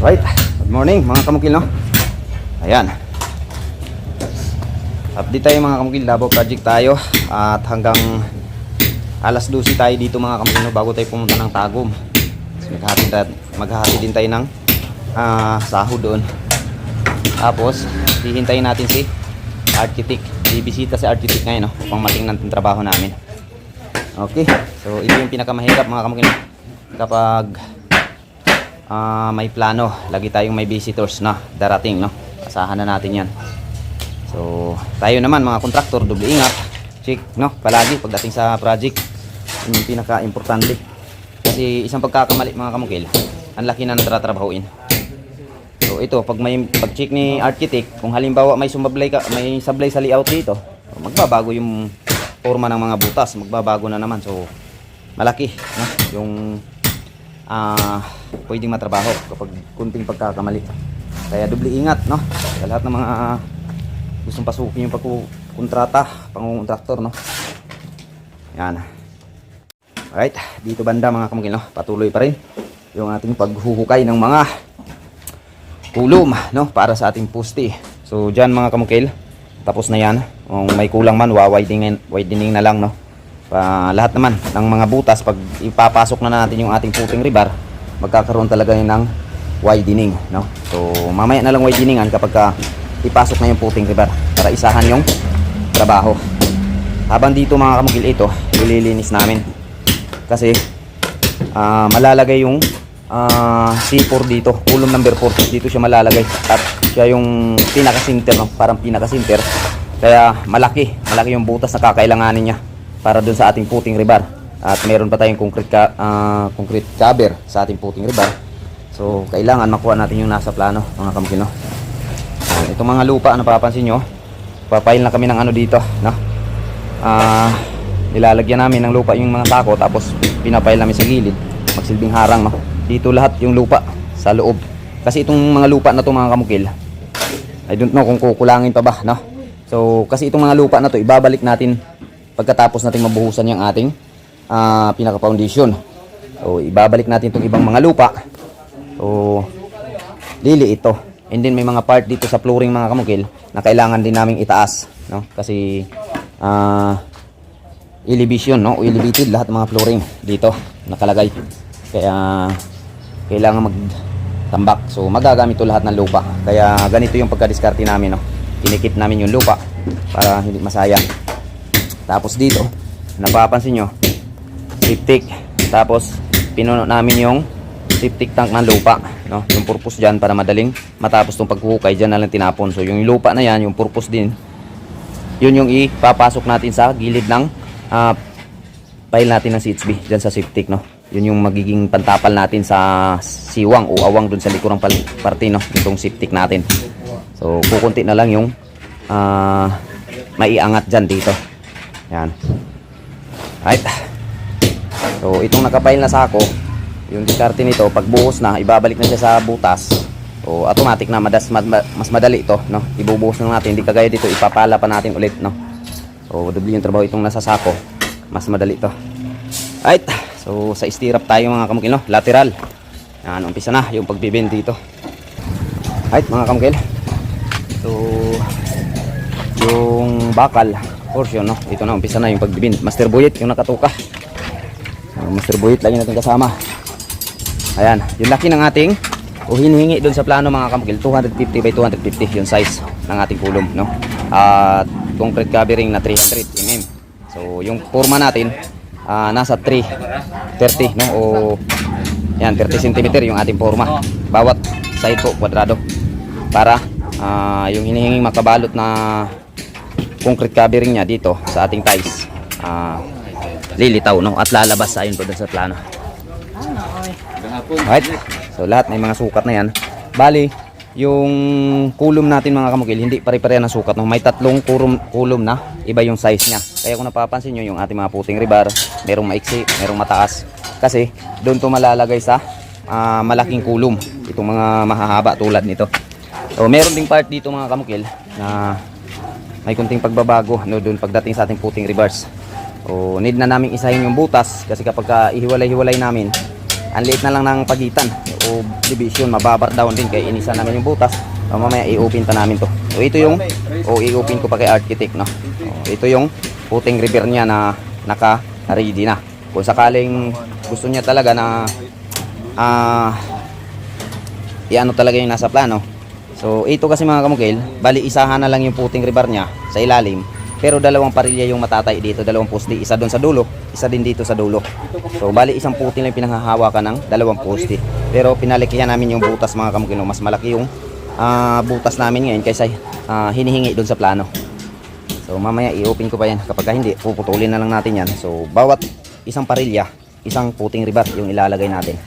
Right, good morning mga kamukil no? Ayan. Update tayo mga kamukil, Davao Project tayo. At hanggang alas 12 tayo dito mga kamukil no, Bago tayo pumunta ng Tagum. Tapos maghahati, maghahati din tayo ng ah, sahod doon. Tapos, hihintayin natin si Architect Bibisita si Architect ngayon no, upang matingnan ng trabaho namin. Okay, so ito yung pinakamahirap mga kamukil no? Kapag ah, may plano, lagi tayong may visitors na darating, no? Asahan na natin yan. So, tayo naman mga kontraktor, doble ingat. Check, no? Palagi pagdating sa project, yun yung pinaka-importante. Kasi isang pagkakamali mga kamukil, ang laki na natatrabahuin. So, ito, pag may pag-check ni architect, kung halimbawa may sumablay ka, may sablay sa layout dito, magbabago yung forma ng mga butas, magbabago na naman. So, malaki, no? Yung ah pwedeng matrabaho kapag kunting pagkakamali. Kaya doble ingat, no? Sa lahat ng mga ah, gustong pasukin yung pagkukontrata, pangungontraktor, no? Yan. Alright, dito banda mga kamukil, no? Patuloy pa rin yung ating paghuhukay ng mga kulom, no? Para sa ating pusti. So, dyan mga kamukil, tapos na yan. Kung may kulang man, wa-widening, widening na lang, no? Pa, lahat naman ng mga butas, pag ipapasok na natin yung ating puting rebar, magkakaroon talaga yun ng widening, no? So, mamaya na lang wideningan kapag ka ipasok na yung puting rebar para isahan yung trabaho. Habang dito mga kamukil ito, ililinis namin. Kasi, ah, malalagay yung ah, C4 dito, column number 4, dito siya malalagay. At siya yung pinaka-sinter, no? Parang pinaka-sinter. Kaya malaki, malaki yung butas na kakailanganin niya para dun sa ating puting rebar. At meron pa tayong concrete, ka, ah, concrete cover sa ating puting rebar. So, kailangan makuha natin yung nasa plano, mga kamukil, no? Ayan, Itong mga lupa, ano papansin nyo, papail na kami ng ano dito, no? Ah, nilalagyan namin ng lupa yung mga tako, tapos pinapail namin sa gilid, magsilbing harang, no? Dito lahat yung lupa sa loob. Kasi itong mga lupa na to mga kamukil, I don't know kung kukulangin pa ba, no? So, kasi itong mga lupa na to, ibabalik natin pagkatapos nating mabuhusan yung ating ah, pinaka-foundation. So, ibabalik natin itong ibang mga lupa. So, lili ito. And then may mga part dito sa flooring mga kamukil na kailangan din naming itaas, no? Kasi ah elevation, no? O elevated lahat ng mga flooring dito nakalagay. Kaya kailangan magtambak. So magagamit to lahat ng lupa. Kaya ganito yung pagka-diskarte namin, no? Kinikip namin yung lupa para hindi masayang. Tapos dito, napapansin nyo, septic. Tapos pinuno namin yung septic tank ng lupa, no? Yung purpose diyan para madaling matapos tong paghuhukay diyan na lang tinapon. So yung lupa na yan, yung purpose din, yun yung ipapasok natin sa gilid ng ah, pile natin ng CHB diyan sa septic, no? Yun yung magiging pantapal natin sa siwang o awang dun sa likurang parte, no? Itong septic natin. So kukunti na lang yung ah, maiangat dyan dito. Yan. Right. So, itong nakapile na sako, yung diskarte nito, pag buhos na, ibabalik na siya sa butas. So, automatic na, madas, mad- ma- mas madali ito, no? Ibubuhos na natin, hindi kagaya dito, ipapala pa natin ulit, no? So, doble yung trabaho itong nasa sako. Mas madali ito. Right. So, sa stirrup tayo mga kamukil, no? Lateral. Yan, umpisa na yung pagbibend dito. Right, mga kamukil. So, yung bakal portion, no? Ito na, umpisa na yung pagbibend. Master Buyet, yung nakatuka. Uh, Master Buyet lagi natin kasama. Ayan, yung laki ng ating o hinihingi doon sa plano mga kamukil 250 by 250 yung size ng ating kulom no at concrete covering na 300 mm so yung forma natin ah, nasa 330 no o yan 30 cm yung ating forma bawat side po kwadrado para ah, yung hinihinging makabalot na concrete covering niya dito sa ating tiles ah, lilitaw no at lalabas ayon po sa plano Right? So lahat may mga sukat na yan. Bali, yung kulum natin mga kamukil, hindi pare-pareha ng sukat. No? May tatlong kulum, kulum na, iba yung size niya. Kaya kung napapansin nyo, yung ating mga puting rebar, merong maiksi, merong mataas. Kasi doon to malalagay sa ah, malaking kulum. Itong mga mahahaba tulad nito. So meron ding part dito mga kamukil na may kunting pagbabago no, doon pagdating sa ating puting rebars. O need na naming isahin yung butas kasi kapag ka ihiwalay-hiwalay namin, ang liit na lang ng pagitan. o division, mababar down din kaya inisa namin yung butas. So, mamaya i-open pa namin to. So ito yung o i-open ko pa kay architect no. So, ito yung puting river niya na naka-ready na. Kung sakaling gusto niya talaga na ah iano talaga yung nasa plano. So ito kasi mga kamukil, bali isahan na lang yung puting rebar niya sa ilalim. Pero dalawang parilya yung matatay dito, dalawang poste, isa doon sa dulo, isa din dito sa dulo. So bali isang puting lang pinanghahawakan ng dalawang poste. Pero pinalikihan namin yung butas mga kamukil, mas malaki yung ah, butas namin ngayon kaysa ah, hinihingi doon sa plano. So mamaya i-open ko pa yan. Kapag ka hindi, puputulin na lang natin yan. So bawat isang parilya, isang puting rebar yung ilalagay natin.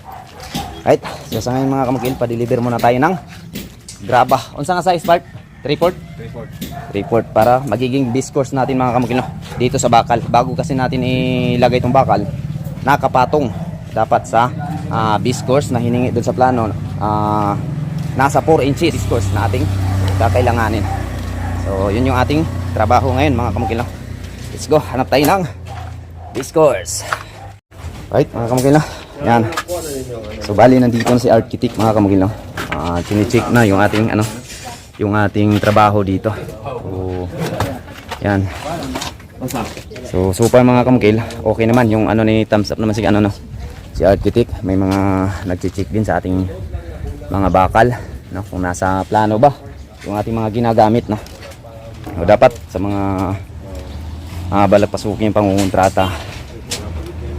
Right, so sa ngayon mga kamukil, pa-deliver muna tayo ng graba. Unsa nga size part? 3-port? 3-port para magiging discourse natin mga kamukil no? dito sa bakal. Bago kasi natin ilagay itong bakal, nakapatong dapat sa uh, discourse na hiningi doon sa plano. ah, nasa 4 inches discourse na ating kakailanganin. So yun yung ating trabaho ngayon mga kamukil no? Let's go, hanap tayo ng discourse. Right mga kamukil no? Yan. So bali nandito na si architect mga kamugil no. Ah, chine-check na yung ating ano, yung ating trabaho dito. So yan. So so far mga kamugil, okay naman yung ano ni thumbs up naman si ano no. Si architect may mga nagche-check din sa ating mga bakal no kung nasa plano ba yung ating mga ginagamit no. So, dapat sa mga ah, balak pasukin yung pangungontrata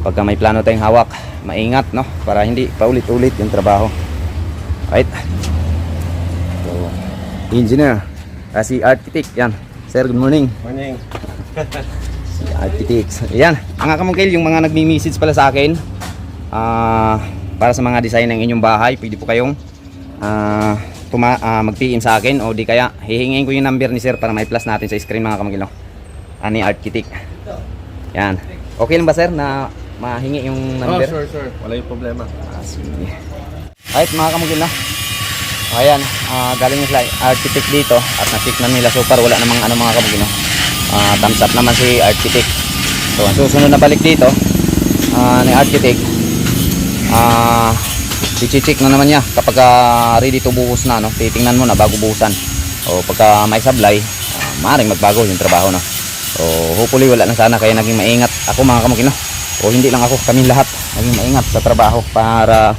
pagka may plano tayong hawak maingat no para hindi paulit-ulit yung trabaho right so engineer ah, si architect yan sir good morning Morning. si architect yan ang kamungkil yung mga nagmi-message pala sa akin ah para sa mga design ng inyong bahay pwede po kayong ah tuma, ah, mag-PM sa akin o di kaya hihingin ko yung number ni sir para may plus natin sa screen mga kamungkil no? ani architect yan okay lang ba sir na mahingi yung Oh, number sure, sure. Wala yung problema. Ah, sige. Kahit mga kamugil na. Ayan, ah, galing yung sila architect dito at na-check na nila so far wala namang ano mga kamugil no. Ah, thumbs up naman si architect. So ang susunod na balik dito ah, ni architect ah i-check na naman niya kapag ah, ready to buhos na no. Titingnan mo na bago buhusan. O pagka may sablay, ah, maaaring magbago yung trabaho no. So hopefully wala na sana kaya naging maingat ako mga kamugil no. O hindi lang ako, kami lahat naging maingat sa trabaho para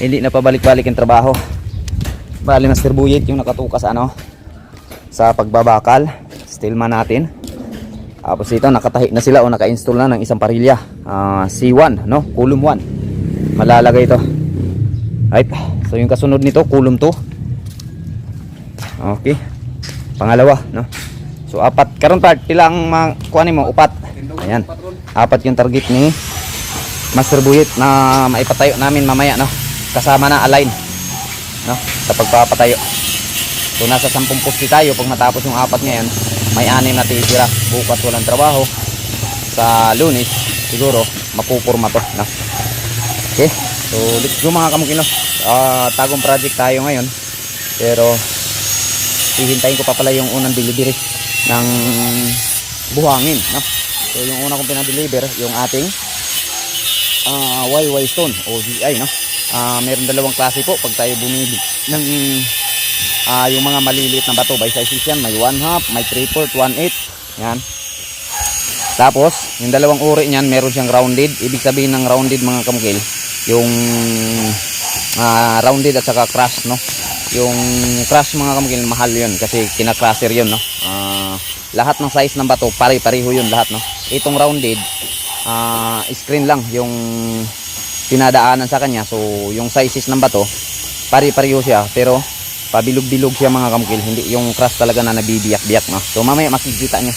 hindi na pabalik-balik yung trabaho. Bali Master Buyit yung nakatukas ano sa pagbabakal. Stillman natin. Tapos ito nakatahi na sila o naka-install na ng isang parilya. Ah, C1 no, column 1. Malalagay ito. Right. So yung kasunod nito, column 2. Okay. Pangalawa, no. So apat karon part pila ang mga kuhanin mo upat. Ayan. Apat yung target ni Master Buyit na maipatayo namin mamaya no. Kasama na align no sa pagpapatayo. So nasa 10 poste tayo pag matapos yung apat ngayon, may anim na titira. Bukas walang trabaho. Sa Lunes siguro mapupurma to no. Okay. So let's go mga kamukino. Ah, tagong project tayo ngayon. Pero hihintayin ko pa pala yung unang delivery ng buhangin no. So yung una kong pinadeliver yung ating ah YY stone o DI no. Ah meron dalawang klase po pag tayo bumili ng ah yung mga maliliit na bato by sizes yan, may 1 half, may 3 fourth, 1 8. Yan. Tapos, yung dalawang uri niyan, meron siyang rounded. Ibig sabihin ng rounded mga kamukil, yung ah, rounded at saka crush, no? Yung crush mga kamukil, mahal yun kasi kina-crusher yun, no? Ah, lahat ng size ng bato, pare-pareho yun lahat, no? Itong rounded, ah, screen lang yung pinadaanan sa kanya. So, yung sizes ng bato, pare-pareho siya, pero pabilog-bilog siya mga kamukil. Hindi yung crush talaga na nabibiyak-biyak, no? So, mamaya makikita niyo.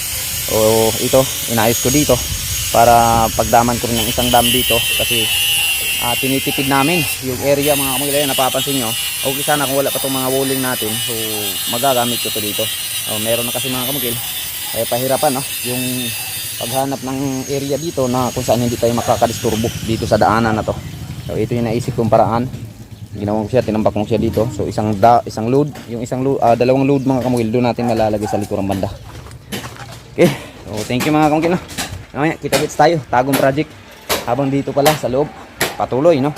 O ito, inayos ko dito para pagdaman ko rin ng isang dam dito kasi ah, tinitipid namin yung area mga kamukil. Ayan, napapansin nyo. Okay sana kung wala pa itong mga walling natin. So, magagamit ko to dito. O, meron na kasi mga kamukil. Kaya pahirapan, no? Yung paghanap ng area dito na kung saan hindi tayo makakadisturbo dito sa daanan na to. So ito yung naisip kong paraan. Ginawa ko siya, tinambak ko siya dito. So isang da, isang load, yung isang load, ah, dalawang load mga kamukil doon natin malalagay sa likurang banda. Okay. So thank you mga kamukil. No? Mamaya kita-kits tayo, tagong project. Habang dito pala sa loob, patuloy no.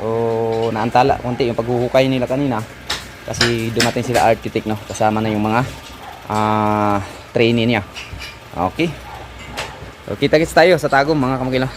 So naantala konti yung paghuhukay nila kanina kasi dumating sila architect no kasama na yung mga ah trainee niya. Okay. So kita-kits tayo sa tagom mga kamagila.